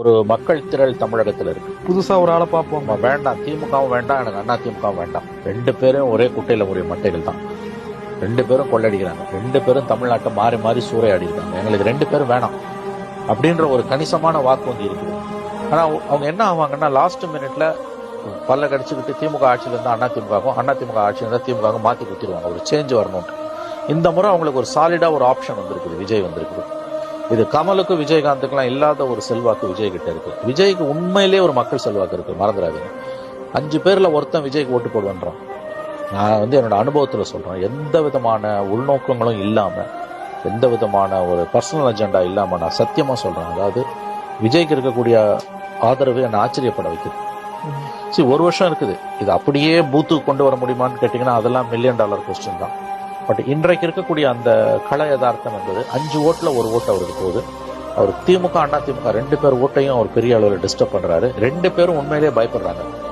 ஒரு மக்கள் திரள் தமிழகத்துல இருக்கு. புதுசா ஒரு ஆளை பார்ப்போம். வேண்டாம். திமுகவும் வேண்டாம் எனக்கு அண்ணா திமுகவும் வேண்டாம். ரெண்டு பேரும் ஒரே குட்டையில உரிய மட்டைகள் தான். ரெண்டு பேரும் கொள்ளடிக்கிறாங்க. ரெண்டு பேரும் தமிழ்நாட்டை மாறி மாறி சூறையாடிருக்காங்க எங்களுக்கு ரெண்டு பேரும் வேணாம் அப்படின்ற ஒரு கணிசமான வாக்கு வங்கி இருக்குது. ஆனா அவங்க என்ன ஆவாங்கன்னா லாஸ்ட் மினிட்ல பல்ல கடிச்சுக்கிட்டு திமுக ஆட்சியில இருந்தா அண்ணா திமுகவும் அண்ணா திமுக ஆட்சியில இருந்தா திமுகவும் மாத்தி குத்திடுவாங்க. ஒரு சேஞ்ச் வரணும்ட்டு. இந்த முறை அவங்களுக்கு ஒரு சாலிடா ஒரு ஆப்ஷன் வந்திருக்குது. விஜய் வந்திருக்குது. இது கமலுக்கும் விஜயகாந்துக்கெல்லாம் இல்லாத ஒரு செல்வாக்கு விஜய் கிட்ட இருக்கு. விஜய்க்கு உண்மையிலேயே ஒரு மக்கள் செல்வாக்கு இருக்கு. மறந்துடாதீங்க. அஞ்சு பேர்ல ஒருத்தன் விஜய்க்கு ஓட்டு போடுவேன்றான். நான் வந்து என்னோட அனுபவத்துல சொல்றேன். எந்த விதமான உள்நோக்கங்களும் இல்லாம எந்த விதமான ஒரு பர்சனல் அஜெண்டா இல்லாம நான் சத்தியமா சொல்றேன். அதாவது விஜய்க்கு இருக்கக்கூடிய ஆதரவு என்னை ஆச்சரியப்பட வைக்குது. சரி ஒரு வருஷம் இருக்குது. இது அப்படியே பூத்துக்கு கொண்டு வர முடியுமான்னு கேட்டிங்கன்னா அதெல்லாம் மில்லியன் டாலர் கொஸ்டின் தான். பட் இன்றைக்கு இருக்கக்கூடிய அந்த கள யதார்த்தம் என்பது அஞ்சு ஓட்டுல ஒரு ஓட்டு அவருக்கு போகுது. அவர் திமுக அண்ணா திமுக ரெண்டு பேர் ஓட்டையும் அவர் பெரிய அளவில் டிஸ்டர்ப் பண்றாரு. ரெண்டு பேரும் உண்மையிலேயே பயப்படுறாங்க.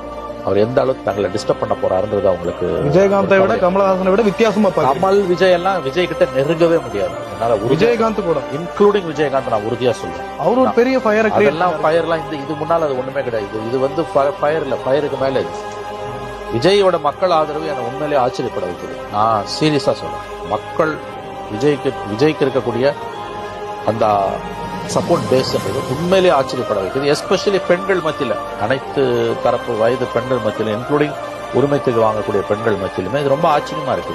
அவர் எந்த அளவுக்கு தங்களை டிஸ்டர்ப் பண்ண போறாருன்றது அவங்களுக்கு விஜயகாந்தை விட கமலஹாசனை விட வித்தியாசமா கமல் விஜய் எல்லாம் விஜய் கிட்ட நெருங்கவே முடியாது. அதனால விஜயகாந்த் கூட. இன்க்ளூடிங் விஜயகாந்த் நான் உறுதியா சொல்றேன். அவர் ஒரு பெரிய ஃபயரை அதெல்லாம் ஃபயர்லாம் இந்த இது முன்னால அது ஒண்ணுமே கிடையாது. இது- இது வந்து ஃபயர் இல்ல ஃபயருக்கு மேல இது. விஜயோட மக்கள் ஆதரவு என்னை உண்மையிலேயே ஆச்சரியப்பட வைக்குது நான் சீரியஸாக சொல்கிறேன் மக்கள் விஜய்க்கு விஜய்க்கு இருக்கக்கூடிய அந்த சப்போர்ட் பேஸ்ன்றது உண்மையிலே ஆச்சரியப்பட வைக்குது எஸ்பெஷலி பெண்கள் மத்தியில். அனைத்து தரப்பு வயது பெண்கள் மத்தியில் இன்க்ளூடிங் உரிமைத்துக்கு வாங்கக்கூடிய பெண்கள் மத்தியிலுமே இது ரொம்ப ஆச்சரியமாக இருக்குது